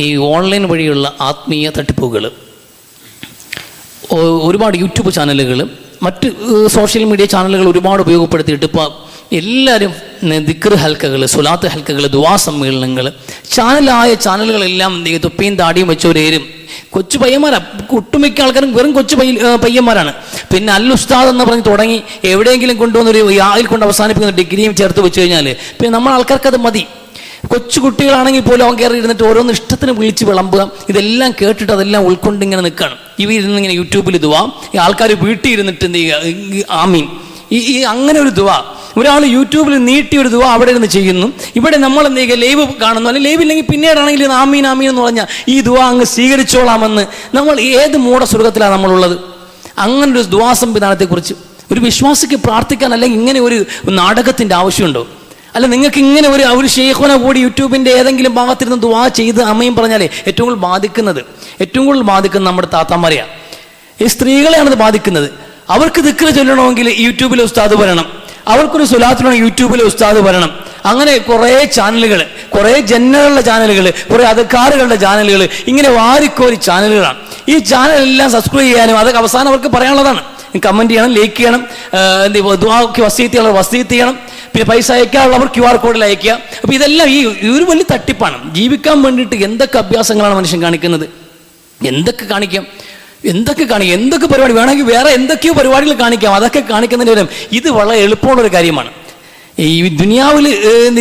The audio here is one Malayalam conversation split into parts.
ഈ ഓൺലൈൻ വഴിയുള്ള ആത്മീയ തട്ടിപ്പുകൾ ഒരുപാട് യൂട്യൂബ് ചാനലുകൾ മറ്റ് സോഷ്യൽ മീഡിയ ചാനലുകൾ ഒരുപാട് ഉപയോഗപ്പെടുത്തിയിട്ട് ഇപ്പോൾ എല്ലാവരും ദിക്ർ ഹൽക്കകൾ സുലാത്ത് ഹൽക്കകൾ ദുവാ സമ്മേളനങ്ങൾ ചാനലായ ചാനലുകളെല്ലാം? തൊപ്പിയും താടിയും വെച്ചവരേരും കൊച്ചു പയ്യന്മാരാണ് ഒട്ടുമിക്ക ആൾക്കാരും വെറും കൊച്ചു പയ്യ പയ്യന്മാരാണ്. പിന്നെ അൽ ഉസ്താദ് എന്ന് പറഞ്ഞ് തുടങ്ങി എവിടെയെങ്കിലും കൊണ്ടുവന്നൊരു ആയിൽ കൊണ്ട് അവസാനിപ്പിക്കുന്ന ഡിഗ്രിയും ചേർത്ത് വെച്ച് കഴിഞ്ഞാൽ പിന്നെ നമ്മൾ ആൾക്കാർക്ക് അത് മതി. കൊച്ചു കുട്ടികളാണെങ്കിൽ പോലും അവൻ കയറി ഇരുന്നിട്ട് ഓരോന്ന് ഇഷ്ടത്തിന് വിളിച്ച് വിളമ്പുക. ഇതെല്ലാം കേട്ടിട്ട് അതെല്ലാം ഉൾക്കൊണ്ട് ഇങ്ങനെ നിൽക്കുകയാണ് ഇവ ഇരുന്ന് ഇങ്ങനെ യൂട്യൂബിൽ ഇതുവാ ഈ ആൾക്കാർ വീട്ടിൽ ഇരുന്നിട്ട് എന്ത് ചെയ്യുക? ആമീൻ. ഈ ഈ അങ്ങനെ ഒരു ദുവാ. ഒരാൾ യൂട്യൂബിൽ നീട്ടി ഒരു ദുവാ അവിടെ ഇരുന്ന് ചെയ്യുന്നു. ഇവിടെ നമ്മൾ എന്ത് ചെയ്യുക? ലൈവ് കാണുന്നു. അല്ലെങ്കിൽ ലൈവ് ഇല്ലെങ്കിൽ പിന്നീടാണെങ്കിൽ ആമീൻ ആമീൻ എന്ന് പറഞ്ഞാൽ ഈ ദുവാ അങ്ങ് സ്വീകരിച്ചോളാമെന്ന് നമ്മൾ ഏത് മൂഢസ്വർഗത്തിലാണ് നമ്മളുള്ളത്? അങ്ങനൊരു ഒരു ദുവാ സംവിധാനത്തെക്കുറിച്ച്. ഒരു വിശ്വാസിക്ക് പ്രാർത്ഥിക്കാൻ അല്ലെങ്കിൽ ഇങ്ങനെ ഒരു നാടകത്തിന്റെ ആവശ്യമുണ്ടോ? അല്ല നിങ്ങൾക്ക് ഇങ്ങനെ ഒരു ഒരു ഷെയ്ഖുന കൂടി യൂട്യൂബിന്റെ ഏതെങ്കിലും ഭാഗത്തിരുന്ന് ദുവാ ചെയ്ത് അമ്മയും പറഞ്ഞാലേ ഏറ്റവും കൂടുതൽ ബാധിക്കുന്നത് ഏറ്റവും കൂടുതൽ ബാധിക്കുന്നത് നമ്മുടെ താത്താമാരെയാണ് ഈ സ്ത്രീകളെയാണ് അത് ബാധിക്കുന്നത്. അവർക്ക് ദിക്കറ് ചൊല്ലണമെങ്കിൽ യൂട്യൂബിലെ ഉസ്താദ് വരണം. അവർക്കൊരു സുലാത്തിലാണ് യൂട്യൂബിലെ ഉസ്താദ് വരണം. അങ്ങനെ കുറേ ചാനലുകൾ കുറേ ജനറലുടെ ചാനലുകൾ കുറേ അധികാരികളുടെ ചാനലുകൾ ഇങ്ങനെ വാരിക്കോരി ചാനലുകളാണ്. ഈ ചാനലെല്ലാം സബ്സ്ക്രൈബ് ചെയ്യാനും അതൊക്കെ അവസാനം അവർക്ക് പറയാനുള്ളതാണ്. കമന്റ് ചെയ്യണം ലൈക്ക് ചെയ്യണം എന്ത് ദുആക്ക് വസീത്ത് വസീത്ത് ചെയ്യണം. പിന്നെ പൈസ അയക്കാനുള്ളവർ ക്യു ആർ കോഡിൽ അയക്കുക. അപ്പോൾ ഇതെല്ലാം ഈ ഒരു വലിയ തട്ടിപ്പാണ്. ജീവിക്കാൻ വേണ്ടിയിട്ട് എന്തൊക്കെ അഭ്യാസങ്ങളാണ് മനുഷ്യൻ കാണിക്കുന്നത്? എന്തൊക്കെ കാണിക്കാം? എന്തൊക്കെ കാണിക്കാം? എന്തൊക്കെ പരിപാടി? വേണമെങ്കിൽ വേറെ എന്തൊക്കെയോ പരിപാടികൾ കാണിക്കാം. അതൊക്കെ കാണിക്കുന്നതിന് പകരം ഇത് വളരെ എളുപ്പമുള്ള ഒരു കാര്യമാണ്. ഈ ദുനിയാവിൽ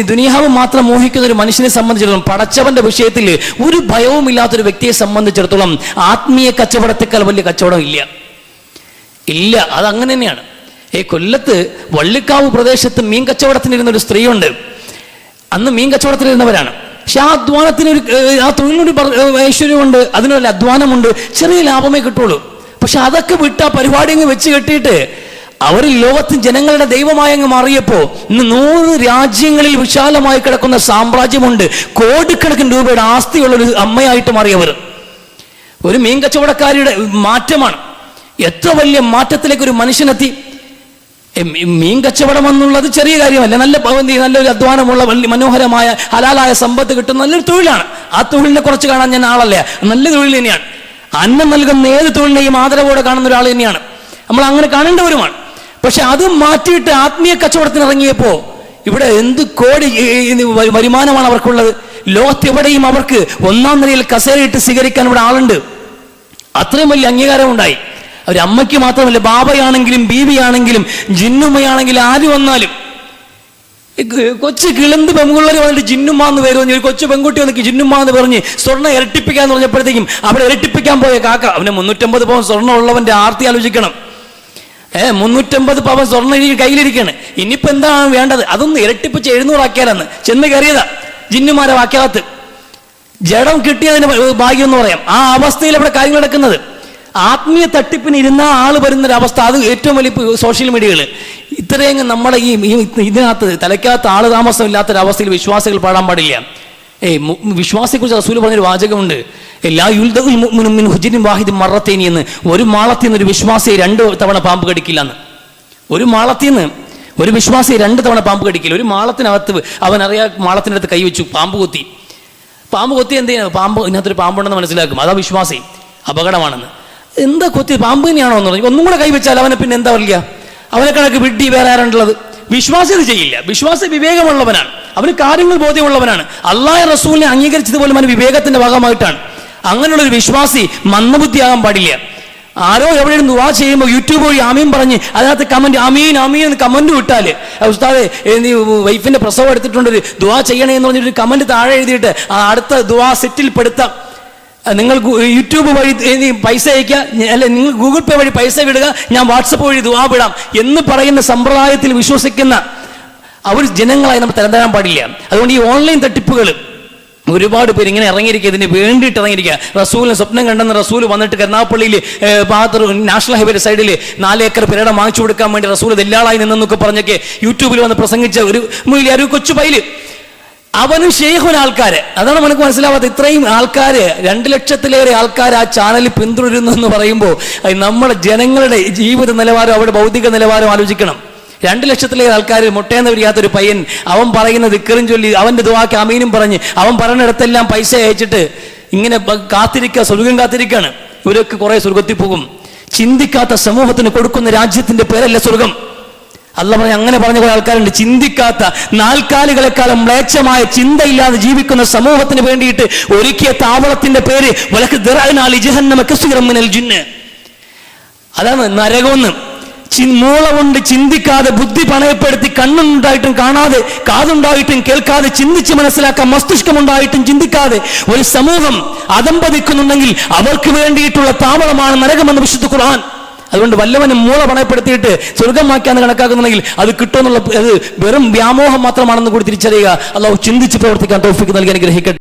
ദുനിയാവ് മാത്രം മോഹിക്കുന്ന ഒരു മനുഷ്യനെ സംബന്ധിച്ചിടത്തോളം പടച്ചവന്റെ വിഷയത്തിൽ ഒരു ഭയവും ഇല്ലാത്തൊരു വ്യക്തിയെ സംബന്ധിച്ചിടത്തോളം ആത്മീയ കച്ചവടത്തെക്കാൾ വലിയ കച്ചവടം ഇല്ല. ഇല്ല അതങ്ങനെ തന്നെയാണ്. ഈ കൊല്ലത്ത് വള്ളിക്കാവ് പ്രദേശത്ത് മീൻ കച്ചവടത്തിനിരുന്ന ഒരു സ്ത്രീയുണ്ട്. അന്ന് മീൻ കച്ചവടത്തിലിരുന്നവരാണ്. പക്ഷെ ആ അധ്വാനത്തിന് ഒരു ആ തൊഴിലിനൊരു ഐശ്വര്യമുണ്ട് അതിനൊരു അധ്വാനമുണ്ട് ചെറിയ ലാഭമേ കിട്ടുള്ളൂ. പക്ഷെ അതൊക്കെ വിട്ട് ആ പരിപാടി അങ്ങ് വെച്ച് കെട്ടിയിട്ട് അവർ ലോകത്ത് ജനങ്ങളുടെ ദൈവമായി അങ്ങ് മാറിയപ്പോ ഇന്ന് നൂറ് രാജ്യങ്ങളിൽ വിശാലമായി കിടക്കുന്ന സാമ്രാജ്യമുണ്ട്. കോടിക്കണക്കിന് രൂപയുടെ ആസ്തിയുള്ള ഒരു അമ്മയായിട്ട് മാറിയവർ. ഒരു മീൻ കച്ചവടക്കാരിയുടെ മാറ്റമാണ്. എത്ര വലിയ മാറ്റത്തിലേക്ക് ഒരു മനുഷ്യനെത്തി. മീൻ കച്ചവടം എന്നുള്ളത് ചെറിയ കാര്യമല്ല. നല്ല നല്ലൊരു അധ്വാനമുള്ള വലിയ മനോഹരമായ ഹലാലായ സമ്പത്ത് കിട്ടുന്ന നല്ലൊരു തൊഴിലാണ്. ആ തൊഴിലിനെ കുറച്ച് കാണാൻ ഞാൻ ആളല്ല? നല്ല തൊഴിൽ തന്നെയാണ്. അന്നം നൽകുന്ന ഏത് തൊഴിലിനെയും ആദരവോടെ കാണുന്ന ഒരാൾ തന്നെയാണ്. നമ്മൾ അങ്ങനെ കാണേണ്ടവരുമാണ് പക്ഷെ അത് മാറ്റിയിട്ട് ആത്മീയ കച്ചവടത്തിന് ഇറങ്ങിയപ്പോ ഇവിടെ എന്ത് കോടി വരുമാനമാണ് അവർക്കുള്ളത്? ലോകത്തെവിടെയും അവർക്ക് ഒന്നാം നിലയിൽ കസേരയിട്ട് സ്വീകരിക്കാൻ ഇവിടെ ആളുണ്ട്. അത്രയും വലിയ അംഗീകാരം ഉണ്ടായി ഒരു അമ്മയ്ക്ക് മാത്രമല്ല ബാബയാണെങ്കിലും ബീവിയാണെങ്കിലും ജിന്നുമ്മയാണെങ്കിലും ആര് വന്നാലും. കൊച്ചു കിളന്ത് പെൺകുള്ളവർ വന്നിട്ട് ജിന്നുമ്മ എന്ന് പേര് പറഞ്ഞു ഒരു കൊച്ചു പെൺകുട്ടി വന്നിട്ട് ജിന്നുമ്മ എന്ന് പറഞ്ഞ് സ്വർണം ഇരട്ടിപ്പിക്കാന്ന് പറഞ്ഞപ്പോഴത്തേക്കും അവിടെ ഇരട്ടിപ്പിക്കാൻ പോയ കാക്ക. അവന് മുന്നൂറ്റമ്പത് പവൻ സ്വർണം ഉള്ളവന്റെ ആർത്തി ആലോചിക്കണം. ഏ മുന്നൂറ്റമ്പത് പവൻ സ്വർണം ഇനി കയ്യിലിരിക്കണം. ഇനിയിപ്പോ എന്താണ് വേണ്ടത്? അതൊന്ന് ഇരട്ടിപ്പിച്ച് എഴുന്നൂറാക്കിയാലെന്ന്. ചെന്ന് കയറിയതാ ജിന്നുമാരെ വാക്യാകത്ത്. ജഡം കിട്ടിയതിന് ഭാഗ്യം എന്ന് പറയാം. ആ അവസ്ഥയിൽ അവിടെ കാര്യങ്ങൾ നടക്കുന്നത്. ആത്മീയ തട്ടിപ്പിന് ഇരുന്ന ആൾ വരുന്ന ഒരു അവസ്ഥ അത് ഏറ്റവും വലിയ സോഷ്യൽ മീഡിയകൾ ഇത്രയും നമ്മളെ ഈ ഇതിനകത്ത് തലയ്ക്കകത്ത് ആൾ താമസം ഇല്ലാത്തൊരവസ്ഥയിൽ വിശ്വാസികൾ പാടാൻ പാടില്ല. ഏയ് വിശ്വാസിയെക്കുറിച്ച് റസൂൽ പറഞ്ഞൊരു വാചകമുണ്ട്. എല്ലാ യുൽദഉൽ ഹുജിനും വാഹിദ് മറത്തേനി എന്ന്. ഒരു മാളത്തിൽ നിന്ന് ഒരു വിശ്വാസിയെ രണ്ട് തവണ പാമ്പ് കടിക്കില്ല എന്ന് ഒരു മാളത്തിൽ നിന്ന് ഒരു വിശ്വാസി രണ്ട് തവണ പാമ്പ് കടിക്കില്ല. ഒരു മാളത്തിനകത്ത് അവൻ അറിയാ മാളത്തിനകത്ത് കൈവച്ചു പാമ്പ് കൊത്തി. പാമ്പ് കൊത്തി എന്ത് ചെയ്യുന്നത് പാമ്പ് ഇതിനകത്തൊരു പാമ്പുണ്ടെന്ന് മനസ്സിലാക്കും. അതാ വിശ്വാസി. അപകടമാണെന്ന്. എന്താ കൊത്തി? പാമ്പിനെയാണോ എന്ന് പറഞ്ഞു. ഒന്നും കൂടെ കൈവച്ചാൽ അവനെ പിന്നെ എന്താ പറയുക? അവനെ കണക്ക് വിഡ്ഢി വേറെ ആരുള്ളത് വിശ്വാസി ഇത് ചെയ്യില്ല. വിശ്വാസി വിവേകമുള്ളവനാണ്. അവന് കാര്യങ്ങൾ ബോധ്യമുള്ളവനാണ്. അള്ളാഹ് റസൂലിനെ അംഗീകരിച്ചതുപോലെ അവന് വിവേകത്തിന്റെ ഭാഗമായിട്ടാണ്. അങ്ങനെയുള്ള ഒരു വിശ്വാസി മന്ദബുദ്ധിയാകാൻ പാടില്ല. ആരോ എവിടെയും ദുവാ ചെയ്യുമ്പോൾ യൂട്യൂബ് വഴി ആമീൻ പറഞ്ഞ് അതിനകത്ത് കമന്റ് അമീൻ അമീൻ എന്ന് കമന്റ് വിട്ടാൽ. ഉസ്താദെ നീ വൈഫിന്റെ പ്രസവം എടുത്തിട്ടുണ്ട് ദുവാ ചെയ്യണേ എന്ന് പറഞ്ഞിട്ട് കമന്റ് താഴെ എഴുതിയിട്ട് അടുത്ത ദുവാ സെറ്റിൽ പെടുത്താം നിങ്ങൾ യൂട്യൂബ് വഴി പൈസ അയക്കുക അല്ലെ നിങ്ങൾ ഗൂഗിൾ പേ വഴി പൈസ വിടുക ഞാൻ വാട്സപ്പ് വഴി ദുവാ വിടാം എന്ന് പറയുന്ന സമ്പ്രദായത്തിൽ വിശ്വസിക്കുന്ന അവർ ജനങ്ങളായി നമ്മൾ തരം തരാൻ പാടില്ല. അതുകൊണ്ട് ഈ ഓൺലൈൻ തട്ടിപ്പുകൾ ഒരുപാട് പേര് ഇങ്ങനെ ഇറങ്ങിയിരിക്കുക ഇതിന് വേണ്ടിയിട്ട് ഇറങ്ങിയിരിക്കുക. റസൂലിന് സ്വപ്നം കണ്ടെന്ന് റസൂൽ വന്നിട്ട് കരുനാപ്പള്ളിയിൽ പാത്ര നാഷണൽ ഹൈവേയുടെ സൈഡിൽ നാല് ഏക്കർ പെരടം വാങ്ങിച്ചു കൊടുക്കാൻ വേണ്ടി റസൂൽ ദല്ലാളായി നിന്നെന്നൊക്കെ പറഞ്ഞൊക്കെ യൂട്യൂബിൽ വന്ന് പ്രസംഗിച്ച ഒരു ഒരു കൊച്ചു പൈൽ അവനും ഷെയ്ഖുൻ ആൾക്കാര്. അതാണ് നമുക്ക് മനസ്സിലാവാത്ത ഇത്രയും ആൾക്കാര് രണ്ട് ലക്ഷത്തിലേറെ ആൾക്കാർ ആ ചാനൽ പിന്തുടരുന്നു എന്ന് പറയുമ്പോൾ നമ്മുടെ ജനങ്ങളുടെ ജീവിത നിലവാരം അവരുടെ ഭൗതിക നിലവാരം ആലോചിക്കണം. രണ്ട് ലക്ഷത്തിലേറെ ആൾക്കാർ മുട്ടേന്ന് വരിയാത്തൊരു പയ്യൻ അവൻ പറയുന്ന ദിക്കറും ചൊല്ലി അവന്റെ ദുവാക്ക് അമീനും പറഞ്ഞ് അവൻ പറഞ്ഞിടത്തെല്ലാം പൈസ അയച്ചിട്ട് ഇങ്ങനെ കാത്തിരിക്കുക സ്വർഗം കാത്തിരിക്കുകയാണ് ഇവരൊക്കെ കുറെ സ്വർഗത്തിൽ പോകും. ചിന്തിക്കാത്ത സമൂഹത്തിന് കൊടുക്കുന്ന രാജ്യത്തിന്റെ പേരല്ല സ്വർഗം. അല്ല പറഞ്ഞ അങ്ങനെ പറഞ്ഞ കുറെ ആൾക്കാരുണ്ട്. ചിന്തിക്കാത്ത നാൽക്കാലികളെക്കാളും മ്ലേച്ഛമായ ചിന്തയില്ലാതെ ജീവിക്കുന്ന സമൂഹത്തിന് വേണ്ടിയിട്ട് ഒരുക്കിയ താവളത്തിന്റെ പേര് വലക്ക് അതാണ് നരകമെന്ന്. മൂള കൊണ്ട് ചിന്തിക്കാതെ ബുദ്ധി പണയപ്പെടുത്തി കണ്ണുണ്ടായിട്ടും കാണാതെ കാതുണ്ടായിട്ടും കേൾക്കാതെ ചിന്തിച്ച് മനസ്സിലാക്കാൻ മസ്തിഷ്കമുണ്ടായിട്ടും ചിന്തിക്കാതെ ഒരു സമൂഹം അതമ്പതിക്കുന്നുണ്ടെങ്കിൽ അവർക്ക് വേണ്ടിയിട്ടുള്ള താവളമാണ് നരകമെന്ന് വിശുദ്ധ ഖുർആൻ. അതുകൊണ്ട് വല്ലവനും മൂള പണയപ്പെടുത്തിയിട്ട് സ്വർഗമാക്കിയാന്ന് കണക്കാക്കുന്നുണ്ടെങ്കിൽ അത് കിട്ടുമെന്നുള്ള അത് വെറും വ്യാമോഹം മാത്രമാണെന്ന് കൂടി തിരിച്ചറിയുക. അള്ളാഹു ചിന്തിച്ച് പ്രവർത്തിക്കാൻ തോഫിക്ക് നൽകി അനുഗ്രഹിക്കട്ടെ.